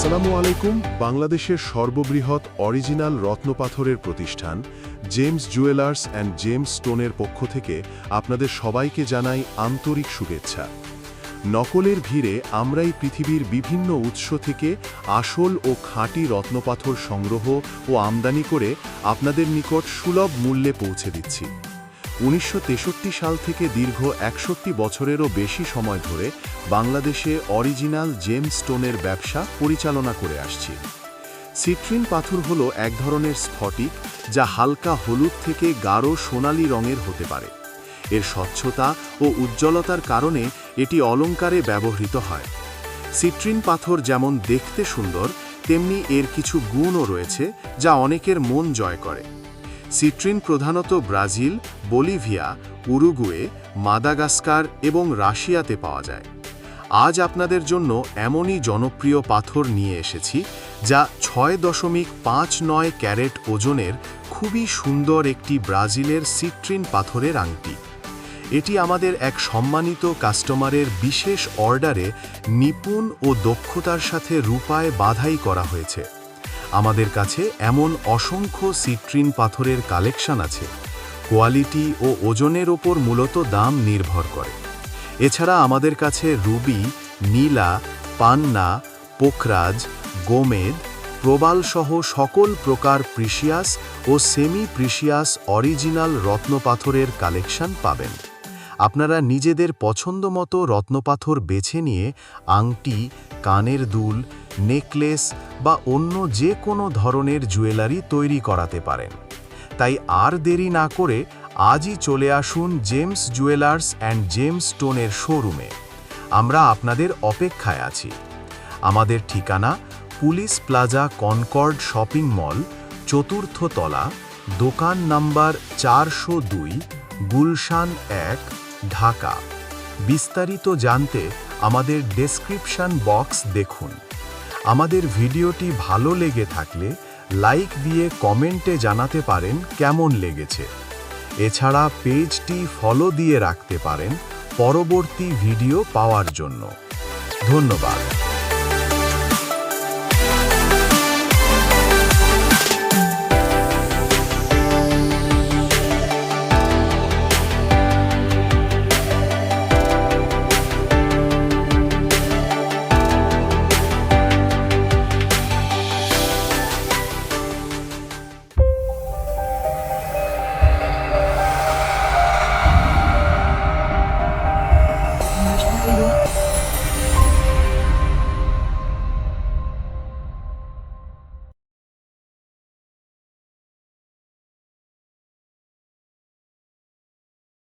আসসালামু আলাইকুম। বাংলাদেশের সর্ববৃহৎ অরিজিনাল রত্নপাথরের প্রতিষ্ঠান, জেমস জুয়েলার্স অ্যান্ড জেমস স্টোনের পক্ষ থেকে আপনাদের সবাইকে জানাই আন্তরিক শুভেচ্ছা। নকলের ভিড়ে আমরাই পৃথিবীর বিভিন্ন উৎস থেকে আসল ও খাঁটি রত্নপাথর সংগ্রহ ও আমদানি করে আপনাদের নিকট সুলভ মূল্যে পৌঁছে দিচ্ছি। উনিশশো তেষট্টি সাল থেকে দীর্ঘ একষট্টি বছরেরও বেশি সময় ধরে বাংলাদেশে অরিজিনাল জেম স্টোনের ব্যবসা পরিচালনা করে আসছি। সিট্রিন পাথর হল এক ধরনের স্ফটিক যা হালকা হলুদ থেকে গাঢ় সোনালী রঙের হতে পারে। এর স্বচ্ছতা ও উজ্জ্বলতার কারণে এটি অলঙ্কারে ব্যবহৃত হয়। সিট্রিন পাথর যেমন দেখতে সুন্দর, তেমনি এর কিছু গুণও রয়েছে যা অনেকের মন জয় করে। সিট্রিন প্রধানত ব্রাজিল, বলিভিয়া, উরুগুয়ে, মাদাগাস্কার এবং রাশিয়াতে পাওয়া যায়। আজ আপনাদের জন্য এমনই জনপ্রিয় পাথর নিয়ে এসেছি, যা ছয় দশমিক পাঁচ নয় ক্যারেট ওজনের খুবই সুন্দর একটি ব্রাজিলের সিট্রিন পাথরের আংটি। এটি আমাদের এক সম্মানিত কাস্টমারের বিশেষ অর্ডারে নিপুণ ও দক্ষতার সাথে রূপায় বাধাই করা হয়েছে। আমাদের কাছে এমন অসংখ্য সিট্রিন পাথরের কালেকশন আছে। কোয়ালিটি ও ওজনের ওপর মূলত দাম নির্ভর করে। এছাড়া আমাদের কাছে রুবি, নীলা, পান্না, পোখরাজ, গোমেদ, প্রবালসহ সকল প্রকার প্রিশিয়াস ও সেমি প্রিশিয়াস অরিজিনাল রত্নপাথরের কালেকশন পাবেন। আপনারা নিজেদের পছন্দমতো রত্নপাথর বেছে নিয়ে, আংটি, কানের দুল নেকলেস বা অন্য যে কোনো ধরনের জুয়েলারি তৈরি করাতে পারেন। তাই আর দেরি না করে আজই চলে আসুন জেমস জুয়েলার্স অ্যান্ড জেমস স্টোনের শোরুমে। আমরা আপনাদের অপেক্ষায় আছি। আমাদের ঠিকানা police plaza Concord shopping mall, চতুর্থ তলা, দোকান নাম্বার চারশো দুই, গুলশান এক, ঢাকা। বিস্তারিত জানতে আমাদের ডেসক্রিপশন বক্স দেখুন। আমাদের ভিডিওটি ভালো লেগে থাকলে লাইক দিয়ে কমেন্টে জানাতে পারেন কেমন লেগেছে। এছাড়া পেজটি ফলো দিয়ে রাখতে পারেন পরবর্তী ভিডিও পাওয়ার জন্য। ধন্যবাদ। செய்யும்